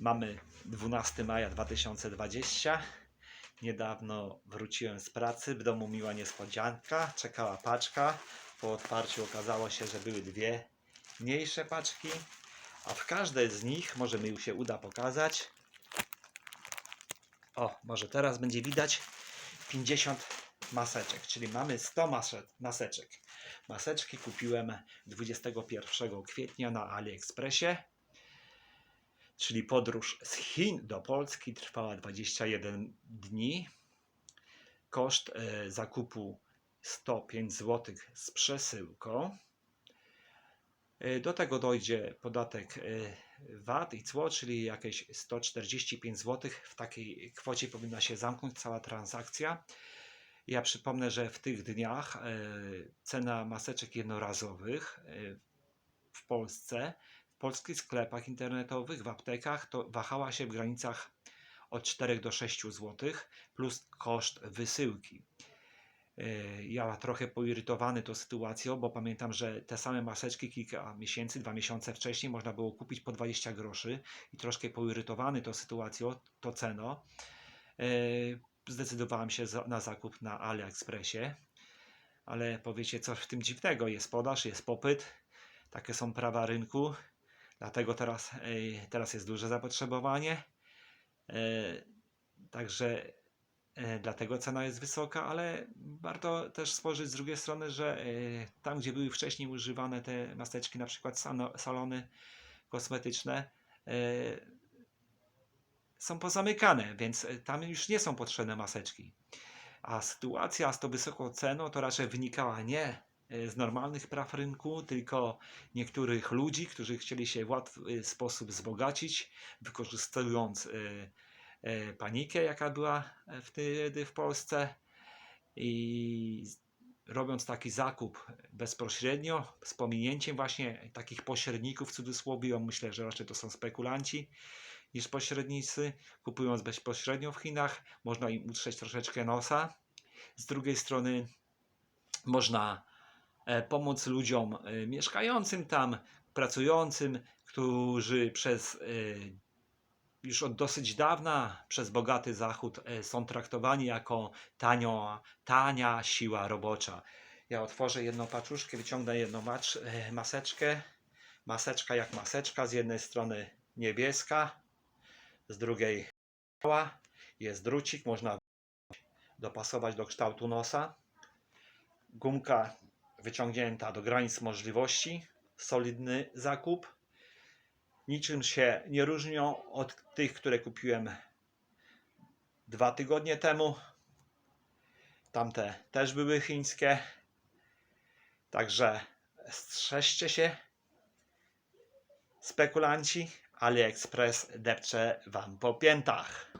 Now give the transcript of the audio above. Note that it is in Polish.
Mamy 12 maja 2020. Niedawno wróciłem z pracy. W domu miła niespodzianka. Czekała paczka. Po otwarciu okazało się, że były dwie mniejsze paczki. A w każdej z nich, może mi się uda pokazać. O, może teraz będzie widać 50 maseczek, czyli mamy 100 masze- maseczek. Maseczki kupiłem 21 kwietnia na AliExpressie, czyli podróż z Chin do Polski trwała 21 dni. Koszt e, zakupu 105 zł z przesyłką. E, Do tego dojdzie podatek e, VAT i cło, czyli jakieś 145 zł. W takiej kwocie powinna się zamknąć cała transakcja. Ja przypomnę, że w tych dniach cena maseczek jednorazowych w Polsce, polskich sklepach internetowych, w aptekach, to wahała się w granicach od 4 do 6 zł plus koszt wysyłki. E, Ja trochę poirytowany tą sytuacją, bo pamiętam, że te same maseczki kilka miesięcy, dwa miesiące wcześniej można było kupić po 20 groszy i troszkę poirytowany tą sytuacją, to ceno, e, zdecydowałem się na zakup na AliExpressie. Ale powiecie, co w tym dziwnego? Jest podaż, jest popyt, takie są prawa rynku, dlatego teraz, e, teraz jest duże zapotrzebowanie. E, Także E, Dlatego cena jest wysoka, ale warto też spojrzeć z drugiej strony, że tam, gdzie były wcześniej używane te maseczki, na przykład salony kosmetyczne, są pozamykane, więc tam już nie są potrzebne maseczki. A sytuacja z tą wysoką ceną to raczej wynikała nie z normalnych praw rynku, tylko niektórych ludzi, którzy chcieli się w łatwy sposób wzbogacić, wykorzystując e, e, panikę, jaka była e, wtedy w Polsce i robiąc taki zakup bezpośrednio, z pominięciem właśnie takich pośredników w cudzysłowie, myślę, że raczej to są spekulanci niż pośrednicy, kupując bezpośrednio w Chinach, można im utrzeć troszeczkę nosa. Z drugiej strony można e, pomóc ludziom e, mieszkającym tam, pracującym, którzy przez e, już od dosyć dawna przez bogaty Zachód e, są traktowani jako tanio, tania siła robocza. Ja otworzę jedną paczuszkę, wyciągnę jedną e, maseczkę. Maseczka jak maseczka, z jednej strony niebieska, z drugiej biała. Jest drucik, można dopasować do kształtu nosa. Gumka wyciągnięta do granic możliwości. Solidny zakup niczym się nie różnią od tych, które kupiłem dwa tygodnie temu. Tamte też były chińskie. Także strzeżcie się, spekulanci. AliExpress depcze wam po piętach.